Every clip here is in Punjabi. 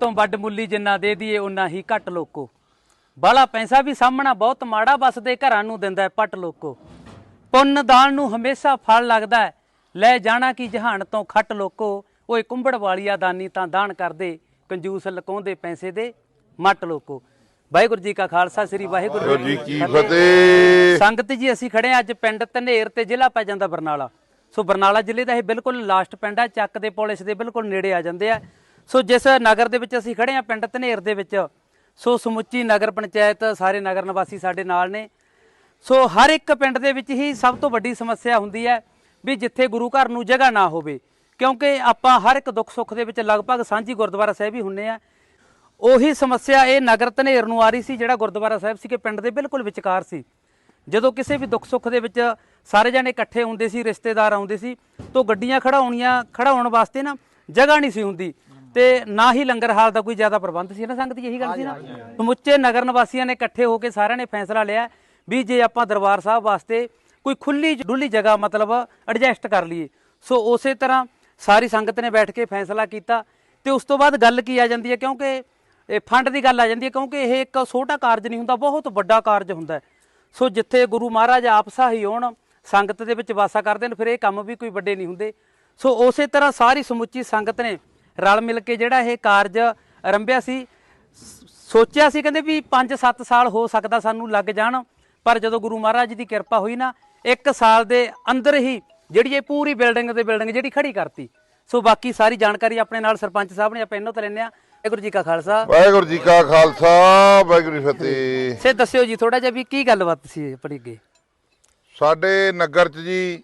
ਤੋਂ ਵੱਡ ਮੁੱਲੀ ਜਿੰਨਾ ਦੇ ਦਈਏ ਉਨਾ ਹੀ ਘੱਟ ਲੋਕੋ। ਬਾਲਾ ਪੈਸਾ ਵੀ ਸਾਹਮਣਾ ਬਹੁਤ ਮਾੜਾ ਬਸਦੇ ਘਰਾਂ ਨੂੰ ਦਿੰਦਾ ਹੈ ਪੱਟ ਲੋਕੋ। ਪੁੰਨ ਦਾਨ ਨੂੰ ਹਮੇਸ਼ਾ ਫਲ ਲੱਗਦਾ ਹੈ। ਲੈ ਜਾਣਾ ਕੀ ਜਹਾਨ ਤੋਂ ਖੱਟ ਲੋਕੋ। ਓਏ ਕੁੰਬੜ ਵਾਲੀਆ ਦਾਨੀ ਤਾਂ ਦਾਨ ਕਰਦੇ ਕੰਜੂਸ ਲਕਾਉਂਦੇ ਪੈਸੇ ਦੇ ਮੱਟ ਲੋਕੋ। ਵਾਹਿਗੁਰੂ ਜੀ ਕਾ ਖਾਲਸਾ ਸ੍ਰੀ ਵਾਹਿਗੁਰੂ ਜੀ ਕੀ ਫਤਿਹ। ਸੰਗਤ ਜੀ ਅਸੀਂ ਖੜੇ ਹਾਂ ਅੱਜ ਪਿੰਡ ਧਨੇਰ ਤੇ ਜ਼ਿਲ੍ਹਾ ਪੈ ਜਾਂਦਾ ਬਰਨਾਲਾ। ਸੋ ਬਰਨਾਲਾ ਜ਼ਿਲ੍ਹੇ ਦਾ ਇਹ ਬਿਲਕੁਲ ਲਾਸਟ ਪਿੰਡ ਹੈ ਚੱਕ ਦੇ ਪੁਲਿਸ ਦੇ ਬਿਲਕੁਲ ਨੇੜੇ ਆ ਜਾਂਦੇ ਆ। ਸੋ ਜਿਸ ਨਗਰ ਦੇ ਵਿੱਚ ਅਸੀਂ ਖੜੇ ਹਾਂ, ਪਿੰਡ ਧਨੇਰ ਦੇ ਵਿੱਚ, ਸੋ ਸਮੁੱਚੀ ਨਗਰ ਪੰਚਾਇਤ, ਸਾਰੇ ਨਗਰ ਨਿਵਾਸੀ ਸਾਡੇ ਨਾਲ ਨੇ। ਸੋ ਹਰ ਇੱਕ ਪਿੰਡ ਦੇ ਵਿੱਚ ਹੀ ਸਭ ਤੋਂ ਵੱਡੀ ਸਮੱਸਿਆ ਹੁੰਦੀ ਹੈ ਵੀ ਜਿੱਥੇ ਗੁਰੂ ਘਰ ਨੂੰ ਜਗ੍ਹਾ ਨਾ ਹੋਵੇ, ਕਿਉਂਕਿ ਆਪਾਂ ਹਰ ਇੱਕ ਦੁੱਖ ਸੁੱਖ ਦੇ ਵਿੱਚ ਲਗਭਗ ਸਾਂਝੀ ਗੁਰਦੁਆਰਾ ਸਾਹਿਬ ਹੀ ਹੁੰਨੇ ਆ ਉਹੀ ਸਮੱਸਿਆ ਇਹ ਨਗਰ ਧਨੇਰ ਨੂੰ ਆ ਰਹੀ ਸੀ, ਜਿਹੜਾ ਗੁਰਦੁਆਰਾ ਸਾਹਿਬ ਸੀ ਕਿ ਪਿੰਡ ਦੇ ਬਿਲਕੁਲ ਵਿਚਕਾਰ ਸੀ। ਜਦੋਂ ਕਿਸੇ ਵੀ ਦੁੱਖ ਸੁੱਖ ਦੇ ਵਿੱਚ ਸਾਰੇ ਜਣੇ ਇਕੱਠੇ ਹੁੰਦੇ ਸੀ, ਰਿਸ਼ਤੇਦਾਰ ਆਉਂਦੇ ਸੀ, ਤੋਂ ਗੱਡੀਆਂ ਖੜਾਉਣੀਆਂ ਖੜਾਉਣ ਵਾਸਤੇ ਨਾ ਜਗ੍ਹਾ ਨਹੀਂ ਸੀ ਹੁੰਦੀ। ਤੇ ਨਾ ਹੀ ਲੰਗਰ ਹਾਲ ਦਾ ਕੋਈ ਜ਼ਿਆਦਾ ਪ੍ਰਬੰਧ ਸੀ ਨਾ ਸੰਗਤ ਜੀ ਇਹੀ ਗੱਲ ਸੀ ਨਾ? ਸਮੁੱਚੇ ਨਗਰ ਨਿਵਾਸੀਆਂ ਨੇ ਇਕੱਠੇ ਹੋ ਕੇ ਸਾਰਿਆਂ ਨੇ ਫੈਸਲਾ ਲਿਆ ਵੀ ਜੇ ਆਪਾਂ ਦਰਬਾਰ ਸਾਹਿਬ ਵਾਸਤੇ ਕੋਈ ਖੁੱਲੀ ਡੁੱਲੀ ਜਗ੍ਹਾ ਮਤਲਬ ਐਡਜਸਟ ਕਰ ਲਈਏ। ਸੋ ਉਸੇ ਤਰ੍ਹਾਂ ਸਾਰੀ ਸੰਗਤ ਨੇ ਬੈਠ ਕੇ ਫੈਸਲਾ ਕੀਤਾ ਤੇ ਉਸ ਤੋਂ ਬਾਅਦ ਗੱਲ ਕੀ ਆ ਜਾਂਦੀ ਹੈ? ਕਿਉਂਕਿ ਇਹ ਫੰਡ ਦੀ ਗੱਲ ਆ ਜਾਂਦੀ ਹੈ ਕਿਉਂਕਿ ਇਹ ਇੱਕ ਛੋਟਾ ਕਾਰਜ ਨਹੀਂ ਹੁੰਦਾ ਬਹੁਤ ਵੱਡਾ ਕਾਰਜ ਹੁੰਦਾ। ਸੋ ਜਿੱਥੇ ਗੁਰੂ ਮਹਾਰਾਜ ਆਪ ਸਹਾਈ ਹੋਣ ਸੰਗਤ ਦੇ ਵਿੱਚ ਵਾਸਾ ਕਰਦੇ ਨੇ ਫਿਰ ਇਹ ਕੰਮ ਵੀ ਕੋਈ ਵੱਡੇ ਨਹੀਂ ਹੁੰਦੇ। ਸੋ ਉਸੇ ਤਰ੍ਹਾਂ ਸਾਰੀ ਸਮੁੱਚੀ ਸੰਗਤ ਨੇ ਰਲ ਮਿਲ ਕੇ ਜਿਹੜਾ ਇਹ ਕਾਰਜ ਆਰੰਭਿਆ ਸੀ। ਸੋਚਿਆ ਸੀ ਕਹਿੰਦੇ ਵੀ 5-7 ਸਾਲ ਹੋ ਸਕਦਾ ਸਾਨੂੰ ਲੱਗ ਜਾਣ ਪਰ ਜਦੋਂ ਗੁਰੂ ਮਹਾਰਾਜ ਦੀ ਕਿਰਪਾ ਹੋਈ ਨਾ ਇੱਕ ਸਾਲ ਦੇ ਅੰਦਰ ਹੀ ਜਿਹੜੀ ਇਹ ਪੂਰੀ ਬਿਲਡਿੰਗ ਤੇ ਬਿਲਡਿੰਗ ਜਿਹੜੀ ਖੜੀ ਕਰਤੀ। ਸੋ ਬਾਕੀ ਸਾਰੀ ਜਾਣਕਾਰੀ ਆਪਣੇ ਨਾਲ ਸਰਪੰਚ ਸਾਹਿਬ ਨੇ ਆਪਾਂ ਇਹਨਾਂ ਤੋਂ ਲੈਣੇ ਆ ਵਾਹਿਗੁਰੂ ਜੀ ਕਾ ਖਾਲਸਾ। ਵਾਹਿਗੁਰੂ ਜੀ ਕਾ ਖਾਲਸਾ ਵਾਹਿਗੁਰੂ ਫਤਿਹ। ਸੇ ਦੱਸਿਓ ਜੀ ਥੋੜਾ ਜਿਹਾ ਵੀ ਕੀ ਗੱਲਬਾਤ ਸੀ ਆਪਣੀ ਅੱਗੇ? ਸਾਡੇ ਨਗਰ ਚ ਜੀ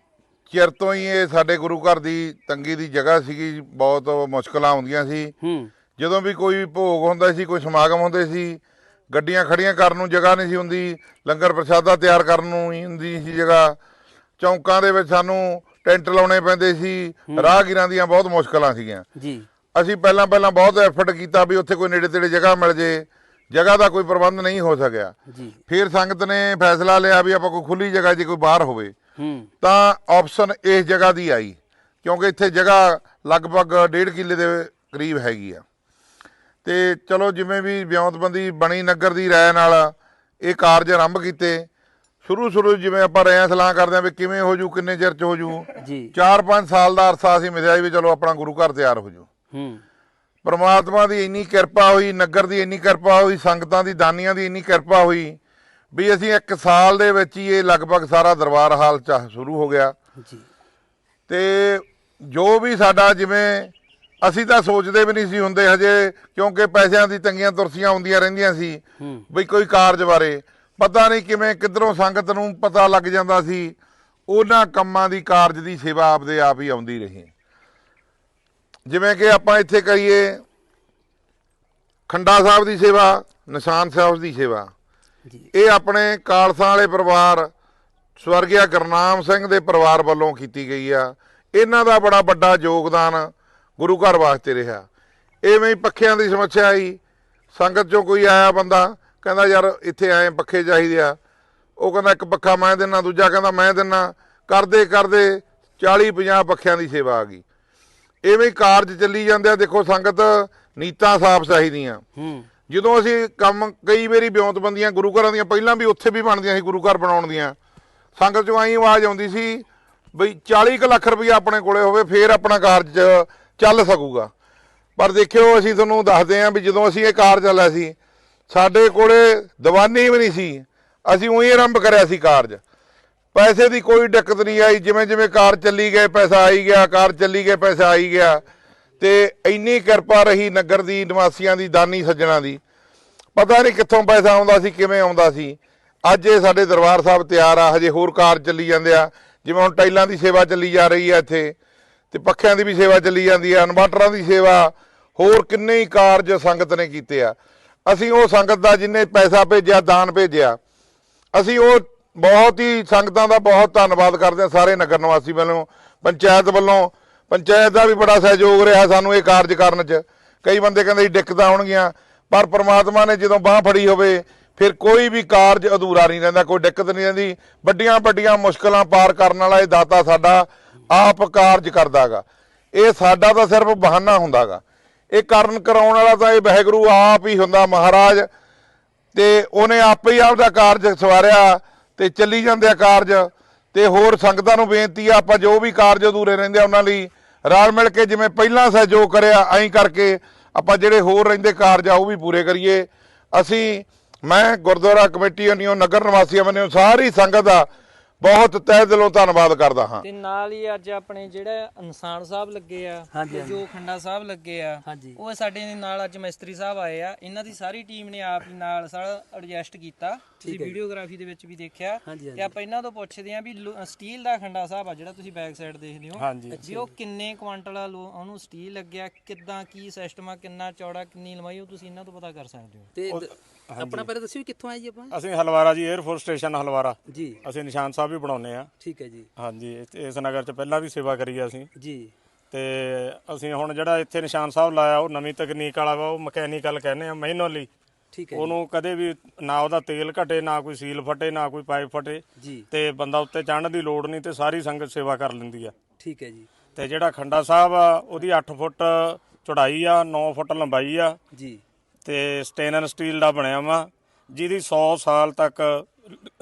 ਚਿਰ ਤੋਂ ਹੀ ਇਹ ਸਾਡੇ ਗੁਰੂ ਘਰ ਦੀ ਤੰਗੀ ਦੀ ਜਗ੍ਹਾ ਸੀਗੀ ਬਹੁਤ ਮੁਸ਼ਕਲਾਂ ਆਉਂਦੀਆਂ ਸੀ। ਹੂੰ। ਜਦੋਂ ਵੀ ਕੋਈ ਭੋਗ ਹੁੰਦਾ ਸੀ ਕੋਈ ਸਮਾਗਮ ਹੁੰਦੇ ਸੀ ਗੱਡੀਆਂ ਖੜੀਆਂ ਕਰਨ ਨੂੰ ਜਗ੍ਹਾ ਨਹੀਂ ਸੀ ਹੁੰਦੀ ਲੰਗਰ ਪ੍ਰਸ਼ਾਦਾ ਤਿਆਰ ਕਰਨ ਨੂੰ ਨਹੀਂ ਹੁੰਦੀ ਸੀ ਜਗ੍ਹਾ। ਚੌਂਕਾਂ ਦੇ ਵਿੱਚ ਸਾਨੂੰ ਟੈਂਟ ਲਾਉਣੇ ਪੈਂਦੇ ਸੀ ਰਾਹਗੀਰਾਂ ਦੀਆਂ ਬਹੁਤ ਮੁਸ਼ਕਲਾਂ ਸੀਗੀਆਂ। ਜੀ। ਅਸੀਂ ਪਹਿਲਾਂ ਪਹਿਲਾਂ ਬਹੁਤ ਐਫਰਟ ਕੀਤਾ ਵੀ ਉੱਥੇ ਕੋਈ ਨੇੜੇ ਤੇੜੇ ਜਗ੍ਹਾ ਮਿਲ ਜੇ ਜਗ੍ਹਾ ਦਾ ਕੋਈ ਪ੍ਰਬੰਧ ਨਹੀਂ ਹੋ ਸਕਿਆ। ਜੀ। ਫਿਰ ਸੰਗਤ ਨੇ ਫੈਸਲਾ ਲਿਆ ਵੀ ਆਪਾਂ ਕੋਈ ਖੁੱਲੀ ਜਗ੍ਹਾ ਜੇ ਕੋਈ ਬਾਹਰ ਹੋਵੇ। ਹੂੰ ਤਾਂ ਆਪਸ਼ਨ ਇਸ ਜਗ੍ਹਾ ਦੀ ਆਈ ਕਿਉਂਕਿ ਇੱਥੇ ਜਗ੍ਹਾ ਲਗਭਗ 1.5 ਕਿੱਲੇ ਦੇ ਕਰੀਬ ਹੈਗੀ ਆ। ਤੇ ਚਲੋ ਜਿਵੇਂ ਵੀ ਵਿਉਂਤਬੰਦੀ ਬਣੀ ਨਗਰ ਦੀ ਰਾਏ ਨਾਲ ਇਹ ਕਾਰਜ ਆਰੰਭ ਕੀਤੇ। ਸ਼ੁਰੂ ਸ਼ੁਰੂ ਜਿਵੇਂ ਆਪਾਂ ਰਿਆਂ ਸਲਾਹ ਕਰਦੇ ਆ ਵੀ ਕਿਵੇਂ ਹੋ ਜੂ ਕਿੰਨੇ ਚਿਰ ਚ ਹੋ ਜੂ। ਜੀ। 4-5 ਸਾਲ ਦਾ ਅਰਸਾ ਅਸੀਂ ਮਿਲਿਆ ਵੀ ਚਲੋ ਆਪਣਾ ਗੁਰੂ ਘਰ ਤਿਆਰ ਹੋ ਜੂ। ਹੂੰ। ਪਰਮਾਤਮਾ ਦੀ ਇੰਨੀ ਕਿਰਪਾ ਹੋਈ ਨਗਰ ਦੀ ਇੰਨੀ ਕਿਰਪਾ ਹੋਈ ਸੰਗਤਾਂ ਦੀ ਦਾਨੀਆਂ ਦੀ ਇੰਨੀ ਕਿਰਪਾ ਹੋਈ ਵੀ ਅਸੀਂ ਇੱਕ ਸਾਲ ਦੇ ਵਿੱਚ ਹੀ ਇਹ ਲਗਭਗ ਸਾਰਾ ਦਰਬਾਰ ਹਾਲ ਚ ਸ਼ੁਰੂ ਹੋ ਗਿਆ। ਜੀ। ਤੇ ਜੋ ਵੀ ਸਾਡਾ ਜਿਵੇਂ ਅਸੀਂ ਤਾਂ ਸੋਚਦੇ ਵੀ ਨਹੀਂ ਸੀ ਹੁੰਦੇ ਹਜੇ ਕਿਉਂਕਿ ਪੈਸਿਆਂ ਦੀ ਤੰਗੀਆਂ ਤੁਰਸੀਆਂ ਹੁੰਦੀਆਂ ਰਹਿੰਦੀਆਂ ਸੀ ਵੀ ਕੋਈ ਕਾਰਜ ਬਾਰੇ। ਪਤਾ ਨਹੀਂ ਕਿਵੇਂ ਕਿੱਧਰੋਂ ਸੰਗਤ ਨੂੰ ਪਤਾ ਲੱਗ ਜਾਂਦਾ ਸੀ ਉਹਨਾਂ ਕੰਮਾਂ ਦੀ ਕਾਰਜ ਦੀ ਸੇਵਾ ਆਪਦੇ ਆਪ ਹੀ ਆਉਂਦੀ ਰਹੀ। ਜਿਵੇਂ ਕਿ ਆਪਾਂ ਇੱਥੇ ਕਹੀਏ ਖੰਡਾ ਸਾਹਿਬ ਦੀ ਸੇਵਾ ਨਿਸ਼ਾਨ ਸਾਹਿਬ ਦੀ ਸੇਵਾ। ਇਹ ਆਪਣੇ ਕਾਲਸਾਂ ਵਾਲੇ ਪਰਿਵਾਰ ਸਵਰਗਿਆ ਗੁਰਨਾਮ ਸਿੰਘ ਦੇ ਪਰਿਵਾਰ ਵੱਲੋਂ ਕੀਤੀ ਗਈ ਆ। ਇਹਨਾਂ ਦਾ ਬੜਾ ਵੱਡਾ ਯੋਗਦਾਨ ਗੁਰੂ ਘਰ ਵਾਸਤੇ ਰਿਹਾ। ਐਵੇਂ ਹੀ ਪੱਖਿਆਂ ਦੀ ਸਮੱਸਿਆ ਆਈ। ਸੰਗਤ ਚੋਂ ਕੋਈ ਆਇਆ ਬੰਦਾ ਕਹਿੰਦਾ ਯਾਰ ਇੱਥੇ ਆਏ ਪੱਖੇ ਚਾਹੀਦੇ ਆ। ਉਹ ਕਹਿੰਦਾ ਇੱਕ ਪੱਖਾ ਮੈਂ ਦੇਣਾ ਦੂਜਾ ਕਹਿੰਦਾ ਮੈਂ ਦੇਣਾ ਕਰਦੇ ਕਰਦੇ 40 50 ਪੱਖਿਆਂ ਦੀ ਸੇਵਾ ਆ ਗਈ। ਐਵੇਂ ਹੀ ਕਾਰਜ ਚੱਲੀ ਜਾਂਦੇ ਆ। ਦੇਖੋ ਸੰਗਤ ਨੀਤਾਂ ਸਾਫ਼ ਚਾਹੀਦੀਆਂ। ਹੂੰ। ਜਦੋਂ ਅਸੀਂ ਕੰਮ ਕਈ ਵਾਰੀ ਬਿਉਂਤਬੰਦੀਆਂ ਗੁਰੂ ਘਰਾਂ ਦੀਆਂ ਪਹਿਲਾਂ ਵੀ ਉੱਥੇ ਵੀ ਬਣਦੀਆਂ ਸੀ, ਗੁਰੂ ਘਰ ਬਣਾਉਣ ਦੀਆਂ। ਸੰਗਤ ਚੋਂ ਆਈ ਆਵਾਜ਼ ਆਉਂਦੀ ਸੀ ਬਈ 40 ਕੁ ਲੱਖ ਰੁਪਈਆ ਆਪਣੇ ਕੋਲੇ ਹੋਵੇ, ਫੇਰ ਆਪਣਾ ਕਾਰਜ ਚੱਲ ਸਕੂਗਾ। ਪਰ ਦੇਖਿਓ, ਅਸੀਂ ਤੁਹਾਨੂੰ ਦੱਸਦੇ ਆਂ ਵੀ ਜਦੋਂ ਅਸੀਂ ਇਹ ਕਾਰਜ ਚੱਲਿਆ ਸੀ, ਸਾਡੇ ਕੋਲੇ ਦੀਵਾਨੀ ਵੀ ਨਹੀਂ ਸੀ। ਅਸੀਂ ਉਹੀ ਆਰੰਭ ਕਰਿਆ ਸੀ ਕਾਰਜ। ਪੈਸੇ ਦੀ ਕੋਈ ਦਿੱਕਤ ਨਹੀਂ ਆਈ ਜਿਵੇਂ ਜਿਵੇਂ ਕਾਰ ਚੱਲੀ ਗਏ, ਪੈਸਾ ਆਈ ਗਿਆ ਕਾਰ ਚੱਲੀ ਗਏ, ਪੈਸਾ ਆਈ ਗਿਆ। ਤੇ ਇੰਨੀ ਕਿਰਪਾ ਰਹੀ ਨਗਰ ਦੀ, ਨਿਵਾਸੀਆਂ ਦੀ, ਦਾਨੀ ਸੱਜਣਾ ਦੀ। ਪਤਾ ਨਹੀਂ ਕਿੱਥੋਂ ਪੈਸਾ ਆਉਂਦਾ ਸੀ, ਕਿਵੇਂ ਆਉਂਦਾ ਸੀ। ਅੱਜ ਇਹ ਸਾਡੇ ਦਰਬਾਰ ਸਾਹਿਬ ਤਿਆਰ ਆ, ਹਜੇ ਹੋਰ ਕਾਰਜ ਚੱਲੀ ਜਾਂਦੇ ਆ। ਜਿਵੇਂ ਹੁਣ ਟਾਈਲਾਂ ਦੀ ਸੇਵਾ ਚੱਲੀ ਜਾ ਰਹੀ ਆ ਇੱਥੇ, ਤੇ ਪੱਖਿਆਂ ਦੀ ਵੀ ਸੇਵਾ ਚੱਲੀ ਜਾਂਦੀ ਆ, ਇਨਵਰਟਰਾਂ ਦੀ ਸੇਵਾ, ਹੋਰ ਕਿੰਨੇ ਹੀ ਕਾਰਜ ਸੰਗਤ ਨੇ ਕੀਤੇ ਆ। ਅਸੀਂ ਉਹ ਸੰਗਤ ਦਾ ਜਿੰਨੇ ਪੈਸਾ ਭੇਜਿਆ, ਦਾਨ ਭੇਜਿਆ, ਅਸੀਂ ਉਹ ਬਹੁਤ ਹੀ ਸੰਗਤਾਂ ਦਾ ਬਹੁਤ ਧੰਨਵਾਦ ਕਰਦੇ ਹਾਂ ਸਾਰੇ ਨਗਰ ਨਿਵਾਸੀ ਵੱਲੋਂ, ਪੰਚਾਇਤ ਵੱਲੋਂ ਪੰਚਾਇਤ ਦਾ ਵੀ ਬੜਾ ਸਹਿਯੋਗ ਰਿਹਾ ਸਾਨੂੰ ਇਹ ਕਾਰਜ ਕਰਨ 'ਚ। ਕਈ ਬੰਦੇ ਕਹਿੰਦੇ ਸੀ ਦਿੱਕਤਾਂ ਆਉਣਗੀਆਂ ਪਰ ਪ੍ਰਮਾਤਮਾ ਨੇ ਜਦੋਂ ਬਾਹ ਫੜੀ ਹੋਵੇ, ਫਿਰ ਕੋਈ ਵੀ ਕਾਰਜ ਅਧੂਰਾ ਨਹੀਂ ਰਹਿੰਦਾ, ਕੋਈ ਦਿੱਕਤ ਨਹੀਂ ਰਹਿੰਦੀ। ਵੱਡੀਆਂ ਵੱਡੀਆਂ ਮੁਸ਼ਕਲਾਂ ਪਾਰ ਕਰਨ ਵਾਲਾ ਇਹ ਦਾਤਾ ਸਾਡਾ ਆਪ ਕਾਰਜ ਕਰਦਾਗਾ। ਇਹ ਸਾਡਾ ਤਾਂ ਸਿਰਫ ਬਹਾਨਾ ਹੁੰਦਾਗਾ। ਇਹ ਕਰਨ ਕਰਾਉਣ ਵਾਲਾ ਤਾਂ ਇਹ ਵਾਹਿਗੁਰੂ ਆਪ ਹੀ ਹੁੰਦਾ ਮਹਾਰਾਜ। ਤੇ ਉਹਨੇ ਆਪੇ ਹੀ ਆਪਦਾ ਕਾਰਜ ਸਵਾਰਿਆ ਤੇ ਚੱਲੀ ਜਾਂਦੇ ਆ ਕਾਰਜ। ਤੇ ਹੋਰ ਸੰਗਤਾਂ ਨੂੰ ਬੇਨਤੀ ਆ, ਆਪਾਂ ਜੋ ਵੀ ਕਾਰਜ ਅਧੂਰੇ ਰਹਿੰਦੇ ਆ ਉਹਨਾਂ ਲਈ ਰਲ ਮਿਲ ਕੇ ਜਿਵੇਂ ਪਹਿਲਾਂ ਸਹਿਯੋਗ ਕਰਿਆ, ਐਂ ਕਰਕੇ ਆਪਾਂ ਜਿਹੜੇ ਹੋਰ ਰਹਿੰਦੇ ਕਾਰਜ ਆ, ਉਹ ਵੀ ਪੂਰੇ ਕਰੀਏ। ਅਸੀਂ, ਮੈਂ ਗੁਰਦੁਆਰਾ ਕਮੇਟੀ ਵੱਲੋਂ, ਨਗਰ ਨਿਵਾਸੀਆਂ ਵੱਲੋਂ ਸਾਰੀ ਸੰਗਤ ਦਾ ਬਹੁਤ ਤਹਿ ਦਿਲੋਂ ਧੰਨਵਾਦ ਕਰਦਾ ਹਾਂ। ਤੇ ਨਾਲ ਹੀ ਅੱਜ ਆਪਣੇ ਜਿਹੜਾ ਇਨਸਾਨ ਸਾਹਿਬ ਲੱਗੇ ਆ ਹਾਂਜੀ, ਤੇ ਜੋ ਖੰਡਾ ਸਾਹਿਬ ਲੱਗੇ ਆ ਹਾਂਜੀ। ਉਹ ਸਾਡੇ ਨਾਲ ਅੱਜ ਮਿਸਤਰੀ ਸਾਹਿਬ ਆਏ ਆ। ਇਹਨਾਂ ਦੀ ਸਾਰੀ ਟੀਮ ਨੇ ਆਪ ਹੀ ਨਾਲ ਸਾਰਾ ਐਡਜਸਟ ਕੀਤਾ। ਤੁਸੀਂ ਵੀਡੀਓਗ੍ਰਾਫੀ ਦੇ ਵਿੱਚ ਵੀ ਦੇਖਿਆ। ਹਾਂਜੀ, ਤੇ ਆਪਾਂ ਇਹਨਾਂ ਤੋਂ ਪੁੱਛਦੇ ਆ ਵੀ ਲੋ- ਸਟੀਲ ਦਾ ਖੰਡਾ ਸਾਹਿਬ ਆ ਜਿਹੜਾ ਤੁਸੀਂ ਬੈਕ ਸਾਈਡ ਦੇਖਦੇ ਹੋ। ਹਾਂਜੀ। ਵੀ ਉਹ ਕਿੰਨੇ ਕੁਆਂਟਲ ਆ ਲੋ- ਉਹਨੂੰ ਸਟੀਲ ਲੱਗਿਆ ਕਿੱਦਾਂ ਕੀ ਸਿਸਟਮ ਆ ਕਿੰਨਾ ਚੌੜਾ ਕਿੰਨੀ ਲੰਬਾਈ ਉਹ ਤੁਸੀਂ ਇਹਨਾਂ ਤੋਂ ਪਤਾ ਕਰ ਸਕਦੇ ਹੋ। ਤੇ ਦ- ਆਪਣਾ ਪਹਿਲੇ ਦੱਸਿਓ ਕਿੱਥੋਂ ਆਏ ਜੀ ਆਪਾਂ? ਅਸੀਂ ਹਲਵਾਰਾ ਜੀ 에ਅਰਫੋਰਸ ਸਟੇਸ਼ਨ ਹਲਵਾਰਾ। ਜੀ। ਅਸੀਂ ਨਿਸ਼ਾਨ ਸਾਹਿਬ ਵੀ ਬਣਾਉਨੇ ਆ ਠੀਕ ਹੈ ਜੀ। ਹਾਂਜੀ ਇਸ- ਇਸ ਨਗਰ ਚ ਪਹਿਲਾਂ ਵੀ ਸੇਵਾ ਕਰੀ ਆ ਅਸੀਂ। ਜੀ। ਤੇ ਅਸੀਂ ਹੁਣ ਜਿਹੜਾ ਇੱਥੇ ਨਿਸ਼ਾਨ ਸਾਹਿਬ ਲਾਇਆ ਉਹ ਨਵੀਂ ਤਕਨੀਕ ਵਾਲਾ ਵਾ ਉਹ ਮਕੈਨੀਕਲ ਕਹਿੰਦੇ ਆ ਮੈਨੂਅਲੀ ਠੀਕ ਹੈ ਉਹਨੂੰ ਕਦੇ ਵੀ ਨਾ ਉਹਦਾ ਤੇਲ ਘਟੇ ਨਾ ਕੋਈ ਸੀਲ ਫਟੇ ਨਾ ਕੋਈ ਪਾਈਪ ਫਟੇ। ਜੀ। ਤੇ ਬੰਦਾ ਉੱਤੇ ਚੜ੍ਹਨ ਦੀ ਲੋੜ ਨਹੀਂ ਤੇ ਸਾਰੀ ਸੰਗਤ ਸੇਵਾ ਕਰ ਲੈਂਦੀ ਆ। ਠੀਕ ਹੈ ਜੀ। ਤੇ ਜਿਹੜਾ ਖੰਡਾ ਸਾਹਿਬ ਆ ਉਹਦੀ 8 ਫੁੱਟ ਚੌੜਾਈ ਆ 9 ਫੁੱਟ ਲੰਬਾਈ ਆ। ਜੀ। ਤੇ ਸਟੇਨਰ ਸਟੀਲ ਦਾ ਬਣਿਆ ਵਾ ਜਿਹਦੀ 100 ਸਾਲ ਤੱਕ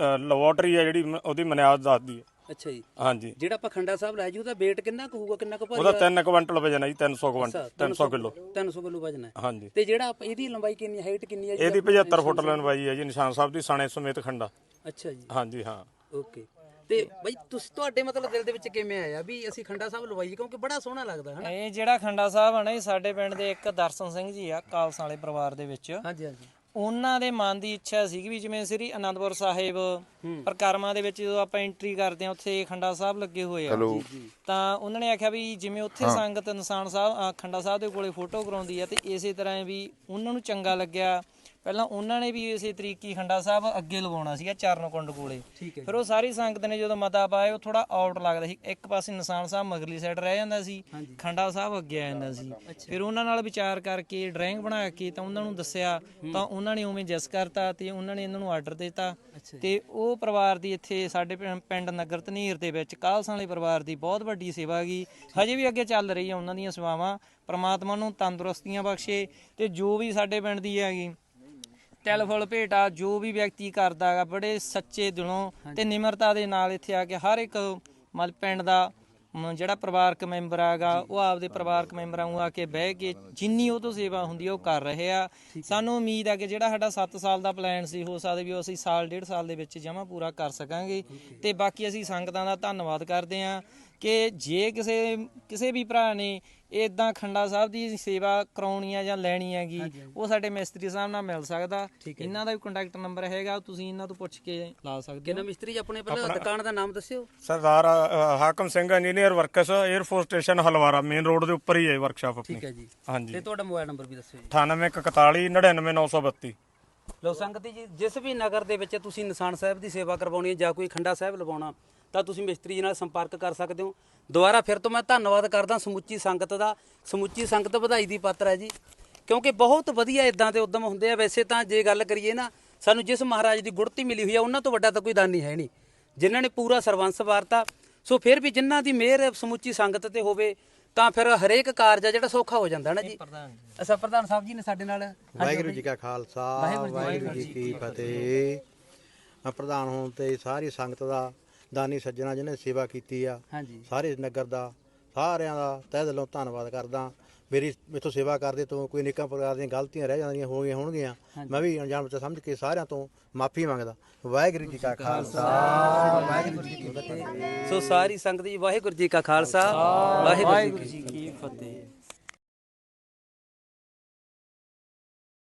ਲੈਬੋਰਟਰੀ ਆ ਜਿਹੜੀ ਉਹਦੀ ਮਨਿਆਦ ਦੱਸਦੀ ਹੈ ਅੱਛਾ ਜੀ। ਹਾਂਜੀ। ਜਿਹੜਾ ਆਪਾਂ ਖੰਡਾ ਸਾਹਿਬ ਲਾਇਆ ਜੀ ਉਹਦਾ weight ਕਿੰਨਾ ਕੁ ਹੋਊਗਾ ਕਿੰਨਾ ਕੁ ਭਾਰੀ ਉਹਦਾ 3 ਕੁਇੰਟਲ ਵਜਨ ਹੈ ਜੀ 300 ਕੁਇੰਟਲ 300 ਕਿਲੋ। 300 ਕਿਲੋ ਵਜਨ ਹੈ ਹਾਂਜੀ। ਤੇ ਜਿਹੜਾ ਇਹਦੀ ਲੰਬਾਈ ਕਿੰਨੀ ਹਾਈਟ ਕਿੰਨੀ ਹੈ ਜੀ ਇਹਦੀ 75 ਫੁੱਟ ਲੰਬਾਈ ਹੈ ਜੀ ਨਿਸ਼ਾਨ ਸਾਹਿਬ ਦੀ ਸਣੇ ਸਮੇਤ ਖੰਡਾ। ਅੱਛਾ ਜੀ। ਹਾਂਜੀ ਹਾਂ। ਓਕੇ। ਤੇ ਬਈ ਤੁਸੀਂ ਤੁਹਾਡੇ ਮਤਲਬ ਦਿਲ ਦੇ ਵਿੱਚ ਕਿਵੇਂ ਆਇਆ ਵੀ ਅਸੀਂ ਖੰਡਾ ਸਾਹਿਬ ਲਵਾਈਏ? ਕਿਉਂਕਿ ਬੜਾ ਸੋਹਣਾ ਲੱਗਦਾ ਹੈ ਇਹ ਜਿਹੜਾ ਖੰਡਾ ਸਾਹਿਬ ਆ ਨਾ ਇਹ ਸਾਡੇ ਪਿੰਡ ਦੇ ਇੱਕ ਦਰਸ਼ਨ ਸਿੰਘ ਜੀ ਆ ਕਾਲਸਾਂ ਵਾਲੇ ਪਰਿਵਾਰ ਦੇ ਵਿੱਚ। ਹਾਂਜੀ ਹਾਂਜੀ। ਉਹਨਾਂ ਦੇ ਮਨ ਦੀ ਇੱਛਾ ਸੀਗੀ ਵੀ ਜਿਵੇਂ ਸ੍ਰੀ ਅਨੰਦਪੁਰ ਸਾਹਿਬ ਪ੍ਰਕਰਮਾਂ ਦੇ ਵਿੱਚ ਜਦੋਂ ਆਪਾਂ ਐਂਟਰੀ ਕਰਦੇ ਹਾਂ ਉੱਥੇ ਖੰਡਾ ਸਾਹਿਬ ਲੱਗੇ ਹੋਏ ਆ। ਤਾਂ ਉਹਨਾਂ ਨੇ ਆਖਿਆ ਵੀ ਜਿਵੇਂ ਉੱਥੇ ਸੰਗਤ ਨਿਸ਼ਾਨ ਸਾਹਿਬ ਖੰਡਾ ਸਾਹਿਬ ਦੇ ਕੋਲੇ ਫੋਟੋ ਕਰਾਉਂਦੀ ਆ ਤੇ ਇਸੇ ਤਰ੍ਹਾਂ ਵੀ ਉਹਨਾਂ ਨੂੰ ਚੰਗਾ ਲੱਗਿਆ। ਪਹਿਲਾਂ ਉਹਨਾਂ ਨੇ ਵੀ ਇਸੇ ਤਰੀਕੀ ਖੰਡਾ ਸਾਹਿਬ ਅੱਗੇ ਲਵਾਉਣਾ ਸੀਗਾ ਚਰਨ ਕੁੰਡ ਕੋਲੇ। ਫਿਰ ਉਹ ਸਾਰੀ ਸੰਗਤ ਨੇ ਜਦੋਂ ਮਤਾ ਪਾਇਆ ਉਹ ਥੋੜਾ ਆਊਟ ਲੱਗਦਾ ਸੀ। ਇੱਕ ਪਾਸੇ ਨਿਸ਼ਾਨ ਸਾਹਿਬ ਮਗਰਲੀ ਸਾਈਡ ਰਹਿ ਜਾਂਦਾ ਸੀ ਖੰਡਾ ਸਾਹਿਬ ਅੱਗੇ ਆ ਜਾਂਦਾ ਸੀ। ਫਿਰ ਉਹਨਾਂ ਨਾਲ ਵਿਚਾਰ ਕਰਕੇ ਡਰਾਇੰਗ ਬਣਾ ਕੇ ਤਾਂ ਉਹਨਾਂ ਨੂੰ ਦੱਸਿਆ ਤਾਂ ਉਹਨਾਂ ਨੇ ਉਵੇਂ ਜਸ ਕਰਤਾ ਤੇ ਉਹਨਾਂ ਨੇ ਇਹਨਾਂ ਨੂੰ ਆਰਡਰ ਦਿੱਤਾ। ਤੇ ਉਹ ਪਰਿਵਾਰ ਦੀ ਇੱਥੇ ਸਾਡੇ ਪਿੰਡ ਨਗਰ ਧਨੀਰ ਦੇ ਵਿੱਚ ਕਾਲਸਾਂ ਵਾਲੇ ਪਰਿਵਾਰ ਦੀ ਬਹੁਤ ਵੱਡੀ ਸੇਵਾ ਗਈ। ਹਜੇ ਵੀ ਅੱਗੇ ਚੱਲ ਰਹੀ ਹੈ ਉਹਨਾਂ ਦੀਆਂ ਸੇਵਾਵਾਂ। ਪ੍ਰਮਾਤਮਾ ਨੂੰ ਤੰਦਰੁਸਤੀਆਂ ਬਖਸ਼ੇ ਤੇ ਜੋ ਵੀ ਸਾਡੇ ਪਿੰਡ ਦੀ ਹੈਗੀ ਤਿਲ ਫੁੱਲ ਭੇਟਾ ਜੋ ਵੀ ਵਿਅਕਤੀ ਕਰਦਾ ਹੈਗਾ ਬੜੇ ਸੱਚੇ ਦਿਲੋਂ ਤੇ ਨਿਮਰਤਾ ਦੇ ਨਾਲ ਇੱਥੇ ਆ ਕੇ ਹਰ ਇੱਕ ਮਤਲਬ ਪਿੰਡ ਦਾ ਮ, ਜਿਹੜਾ ਪਰਿਵਾਰਕ ਮੈਂਬਰ ਹੈਗਾ ਉਹ ਆਪਦੇ ਪਰਿਵਾਰਕ ਮੈਂਬਰਾਂ ਨੂੰ ਆ ਕੇ ਬਹਿ ਕੇ ਜਿੰਨੀ ਉਹ ਤੋਂ ਸੇਵਾ ਹੁੰਦੀ ਹੈ ਉਹ ਕਰ ਰਹੇ ਆ। ਸਾਨੂੰ ਉਮੀਦ ਆ ਕਿ ਜਿਹੜਾ ਸਾਡਾ 7 ਸਾਲ ਦਾ ਪਲਾਨ ਸੀ ਹੋ ਸਕਦਾ ਵੀ ਉਹ ਅਸੀਂ ਸਾਲ ਡੇਢ ਸਾਲ ਦੇ ਵਿੱਚ ਜਮਾ ਪੂਰਾ ਕਰ ਸਕਾਂਗੇ। ਤੇ ਬਾਕੀ ਅਸੀਂ ਸੰਗਤਾਂ ਦਾ ਧੰਨਵਾਦ ਕਰਦੇ ਹਾਂ ਕਿ ਜੇ ਕਿਸੇ ਕਿਸੇ ਵੀ ਭਰਾ ਨੇ ਇਦਾਂ ਖੰਡਾ ਸਾਹਿਬ ਦੀ ਸੇਵਾ ਕਰਾਉਣੀ ਆ ਜਾਂ ਲੈਣੀ ਹੈਗੀ ਉਹ ਸਾਡੇ ਮਿਸਤਰੀ ਸਾਹਿਬ ਨਾਲ ਮਿਲ ਸਕਦਾ। ਇਹਨਾਂ ਦਾ ਵੀ ਕੰਟੈਕਟ ਨੰਬਰ ਹੈਗਾ ਤੁਸੀਂ ਇਹਨਾਂ ਤੋਂ ਪੁੱਛ ਕੇ ਲਾ ਸਕਦੇ ਕਿੰਨਾ ਮਿਸਤਰੀ ਜੀ ਆਪਣੇ ਪਹਿਲਾਂ ਦੁਕਾਨ ਦਾ ਨਾਮ ਦੱਸਿਓ। Sardar Hakam Singh engineer works air force station Halwara main road ਦੇ ਉੱਪਰ ਹੀ ਹੈ ਵਰਕਸ਼ਾਪ ਆਪਣੀ। ਠੀਕ ਹੈ ਜੀ। ਹਾਂਜੀ। ਤੇ ਤੁਹਾਡਾ ਮੋਬਾਈਲ ਨੰਬਰ ਵੀ ਦੱਸਿਓ ਜੀ। 9841 99932 ਲੋ ਸੰਗਤ ਜੀ ਜਿਸ ਵੀ ਨਗਰ ਦੇ ਵਿੱਚ ਤੁਸੀਂ ਨਿਸ਼ਾਨ ਸਾਹਿਬ ਦੀ ਸੇਵਾ ਕਰਵਾਉਣੀ ਹੈ ਜਾਂ ਕੋਈ ਖੰਡਾ ਸਾਹਿਬ ਲਵਾਉਣਾ ਤਾਂ ਤੁਸੀਂ ਮਿਸਤਰੀ ਜੀ ਨਾਲ ਸੰਪਰਕ ਕਰ ਸਕਦੇ ਹੋ। ਦੁਬਾਰਾ ਫਿਰ ਤੋਂ ਮੈਂ ਧੰਨਵਾਦ ਕਰਦਾ ਸਮੁੱਚੀ ਸੰਗਤ ਦਾ। ਸਮੁੱਚੀ ਸੰਗਤ ਵਧਾਈ ਦੀ ਪਾਤਰ ਹੈ ਜੀ। ਕਿਉਂਕਿ ਬਹੁਤ ਵਧੀਆ ਇਦਾਂ ਦੇ ਉਦਮ ਹੁੰਦੇ ਆ। ਵੈਸੇ ਤਾਂ ਜੇ ਗੱਲ ਕਰੀਏ ਨਾ ਸਾਨੂੰ ਜਿਸ ਮਹਾਰਾਜ ਦੀ ਗੁੜਤੀ ਮਿਲੀ ਹੋਈ ਆ ਉਹਨਾਂ ਤੋਂ ਵੱਡਾ ਤਾਂ ਕੋਈ ਦਾਨੀ ਹੈ ਨਹੀਂ। ਜਿਨ੍ਹਾਂ ਨੇ ਪੂਰਾ ਸਰਵੰਸ ਵਾਰਤਾ। ਸੋ ਫਿਰ ਵੀ ਜਿਨ੍ਹਾਂ ਦੀ ਮਿਹਰ ਸਮੁੱਚੀ ਸੰਗਤ ਤੇ ਹੋਵੇ ਤਾਂ ਫਿਰ ਹਰੇਕ ਕਾਰਜ ਆ ਜਿਹੜਾ ਸੌਖਾ ਹੋ ਜਾਂਦਾ ਨਾ ਜੀ। ਅਸਾ ਪ੍ਰਧਾਨ ਸਾਹਿਬ ਜੀ ਨੇ ਸਾਡੇ ਨਾਲ ਵਾਹਿਗੁਰੂ ਜੀ ਕਾ ਖਾਲਸਾ ਵਾਹਿਗੁਰੂ ਜੀ ਕੀ ਫਤਿਹ। ਮੈਂ ਪ੍ਰਧਾਨ ਹੋਣ ਤੇ ਸਾਰੀ ਸੰਗਤ ਦਾ ਦਾਨੀ ਸੱਜਣਾ ਜਿਹਨੇ ਸੇਵਾ ਕੀਤੀ ਆ ਹਾਂਜੀ। ਸਾਰੇ ਨਗਰ ਦਾ ਸਾਰਿਆਂ ਦਾ ਤਹਿ ਦਿਲੋਂ ਧੰਨਵਾਦ ਕਰਦਾ। ਮੇਰੀ ਮੇਥੋਂ ਸੇਵਾ ਕਰਦੇ ਤੋਂ ਕੋਈ ਨਿੱਕਾ ਪ੍ਰਕਾਰ ਦੀਆਂ ਗਲਤੀਆਂ ਰਹਿ ਜਾਂਦੀਆਂ ਹੋਣਗੀਆਂ। ਹੋਣਗੀਆਂ ਮੈਂ ਵੀ ਅਣਜਾਣ ਵਿੱਚ ਸਮਝ ਕੇ ਸਾਰਿਆਂ ਤੋਂ ਮਾਫੀ ਮੰਗਦਾ। ਵਾਹਿਗੁਰੂ ਜੀ ਕਾ ਖਾਲਸਾ। ਵਾਹਿਗੁਰੂ ਜੀ ਕੀ ਫਤਿਹ। ਸੋ ਸਾਰੀ ਸੰਗਤ ਜੀ ਵਾਹਿਗੁਰੂ ਜੀ ਕਾ ਖਾਲਸਾ। ਵਾਹਿਗੁਰੂ ਜੀ ਕੀ ਫਤਿਹ।